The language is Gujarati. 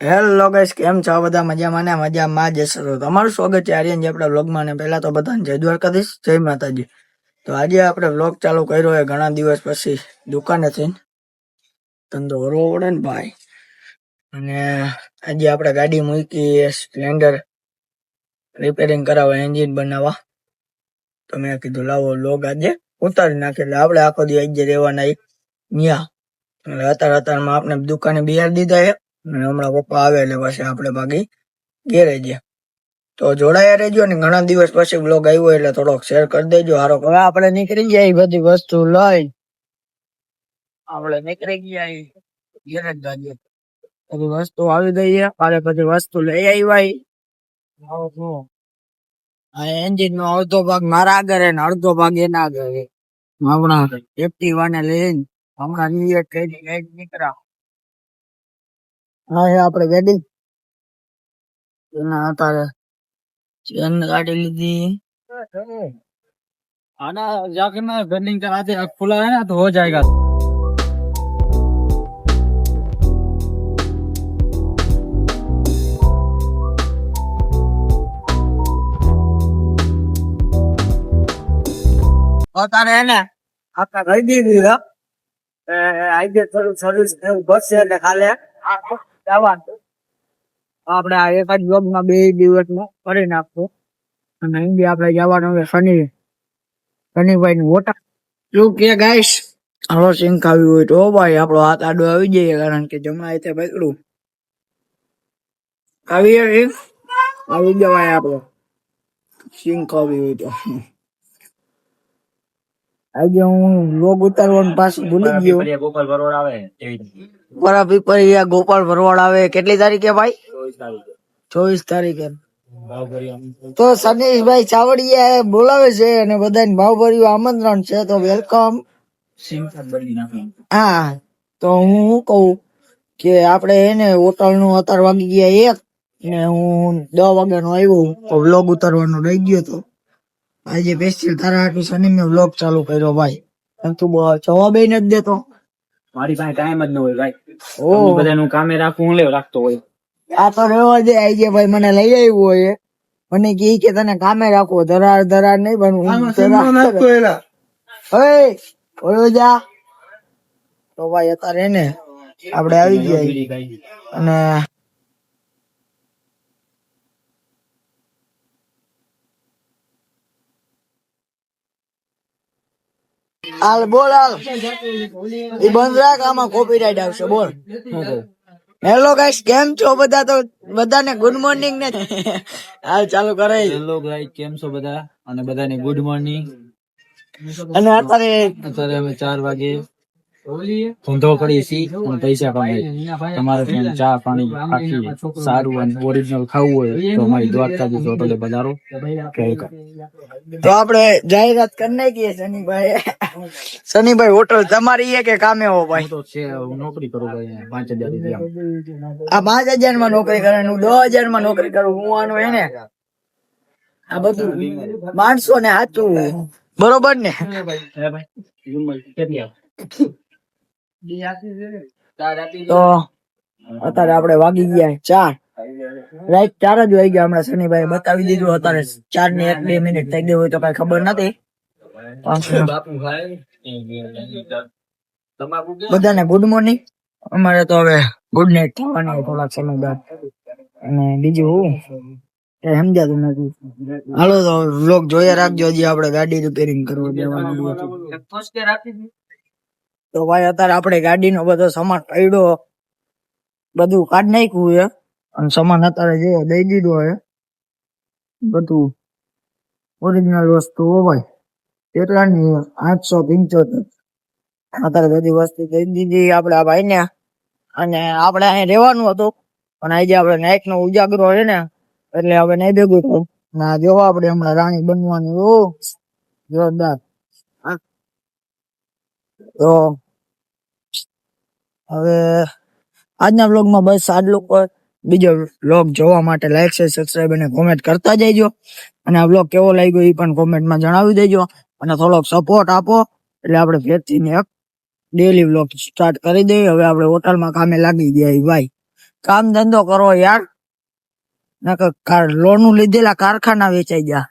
હેલો ગાઈસ કેમ છો? બધા મજામાં ને મજામાં જ હશો તમારું સ્વાગત છે આર્યન જે આપણા વ્લોગમાં ને પહેલા તો બધાને જય દ્વારકાધીશ, જય માતાજી. તો આજે આપણે વ્લોગ ચાલુ કર્યો હોય ઘણા દિવસ પછી, દુકાને થઈને. ધંધો કરવો પડે ને ભાઈ. અને આજે આપણે ગાડી મૂકી, સ્પ્લેન્ડર રિપેરિંગ કરાવવા એન્જિન બનાવવા. તો મેં કીધું, લાવો લોગ આજે. ઉતારી નાખે એટલે આપણે આખો દિવસ આજે રહેવાના એક ન્યા એટલે અત્યારે અત્યારમાં આપણે દુકાને બિહાર દીધા છે. અને હમણાં પપ્પા આવે એટલે પછી આપણે બાકી ઘેરે ગયા તો જોડાયા રહેજો ને ઘણા દિવસ પછી બ્લોગ આવ્યો એટલે થોડોક શેર કરી દેજો. હારો હવે આપણે નીકળી ગયા બધી વસ્તુ લઈ. આપણે નીકળી ગયા ઘેરે જ ગાડીએ. બધી વસ્તુ આવી ગઈ છે. પછી વસ્તુ લઈ આવ્યા આ એન્જિન નો અડધો ભાગ મારા આગળ ને અડધો ભાગ એના આગળ હમણાં એક્ટિવા ને લઈને હમણાં થઈ ગઈ નીકળ્યા. હા હે આપણે ગાડી એના અત્યારે ચેન કાઢી લીધી आना जाके ना बर्निंग कराते अब खुला है ना तो हो जाएगा અત્યારે હે ને આખા કરી દીધી છે એ આજે થોડું સર્વિસ એવું બસશે એટલે ખાલી આખું જવાનું આપણે એક જ જોબમાં બે દિવસમાં કરી નાખશું. અને ઇન્ડિયા આપણે જવાનું છે શનિ શનિભાઈ નું હોટા શું કે ગાઈશ હળો સિંક આવ્યું હોય તો ભાઈ, આપણો હાથ આડો આવી જાય કારણ કે જમણા હાથે પકડું આવી સિંક? આવી જવાય આપણો. સિંક આવી હોય તો. આજે હું લોગ ઉતારવાનું પાછું ભૂલી ગયો. ગોપાલ ભરવાડ આવે બરા પીપરિયા ગોપાલ ભરવાડ આવે. કેટલી તારીખે ભાઈ? ચોવીસ તારીખે. તો સનીશભાઈ ચાવડિયા બોલાવે છે અને બધાને ભાવભર્યું આમંત્રણ છે. તો વેલકમ. હા તો હું શું કહું કે આપણે એને હોટલનું અત્યાર વાગી ગયા એક ને હું દસ વાગ્યાનો આવ્યો. વ્લોગ ઉતારવાનો રહી ગયો તો. આજે સ્પેશિયલ તારા હાટુ શનિ મેં વ્લોગ ચાલુ કર્યો ભાઈ. એમ તું જવાબ એ નથી દેતો. મારી પાસે ટાઈમ જ ન હોય ભાઈ. ઓ. બધાનું કામે રાખવું હું લેવ રાખતો હોય. આ તો રેવા દે આઈ ગયા ભાઈ મને લઈ આવ્યો હોય મને કહે કે તને કામે રાખો ધરાર ધરાર નહીં બનવું. હવે ઓયો જા. તો ભાઈ અત્યારે ને આપણે આવી ગયા. અને હાલ બોલ હાલ. એ બંધ રાખ આમાં કોપીરાઈટ આવશે બોલ. હેલો ગાઈસ કેમ છો બધા તો? બધાને ગુડ મોર્નિંગ ને. હાલ ચાલુ કરે હેલો ગાઈસ કેમ છો બધા? અને બધાને ગુડ મોર્નિંગ અને અત્યારે અત્યારે અમે ચાર વાગે. ધંધો કરીએ છીએ અને પૈસા કમાઈએ. તમારે ત્યાં ચા પાણી આખી સારું અને ઓરિજિનલ ખાવું હોય તો અમારી દ્વારકા જશો હોટલે બજારો. તો આપણે જાહેરાત કરી નાખીએ શનિભાઈ શનિભાઈ હોટલ તમારી કે કામે હો ભાઈ? હું તો છે હું નોકરી કરું ભાઈ પાંચ હજાર રૂપિયા આ પાંચ હજારમાં નોકરી કરે હું દસ હજારમાં નોકરી કરું હું આનું એને? ને આ બધું માણસો ને? સાચું બરોબર ને તો અત્યારે આપણે વાગી ગયા ચાર. રાઈટ ચાર જ વાગી ગયા હમણાં શનિભાઈ બતાવી દીધું અત્યારે ચાર ને એક બે મિનિટ થઈ ગઈ હોય તો કઈ ખબર નથી. બધાને ગુડ મોર્નિંગ અમારે તો હવે ગુડ નાઇટ થવાની થોડાક સમય બાદ. અને બીજું હું? કઈ સમજાતું નથી. હાલો તો વ્લોગ જોયા રાખજો હજી આપણે ગાડી રિપેરિંગ કરવા દેવાનું. તો ભાઈ અત્યારે આપણે ગાડીનો બધો સામાન પડ્યો. બધું કાઢ નાખ્યું છે. અને સામાન અત્યારે જે દઈ દીધો છે. બધું ઓરિજિનલ વસ્તુ હોય કેટલાની આઠસો પંચોતેર. અત્યારે બધી વસ્તુ દઈ દીધી આપણે આ ભાઈ ને અને આપણે અહીં રહેવાનું હતું. પણ આજે આપણે નાઇક નો ઉજાગરો છે ને, એટલે હવે નહીં ભેગું થયું ના જો આપણે હમણાં રાણી બનવાની. ઓ જોરદાર. તો હવે આજના વ્લોગમાં બસ આટલું પર બીજો વ્લોગ જોવા માટે લાઈક શેર સબસ્ક્રાઈબ અને કોમેન્ટ કરતા જઈજો. અને આ વ્લોગ કેવો લાગ્યો એ પણ કોમેન્ટમાં જણાવી દેજો. અને થોડોક સપોર્ટ આપો. એટલે આપણે ફેરથી એક ડેલી વ્લોગ સ્ટાર્ટ કરી દઈએ. હવે આપણે હોટલમાં કામે લાગી ગયા ભાઈ. કામ ધંધો કરો યાર. નકર લોન લીધેલા કારખાના વેચાઈ ગયા.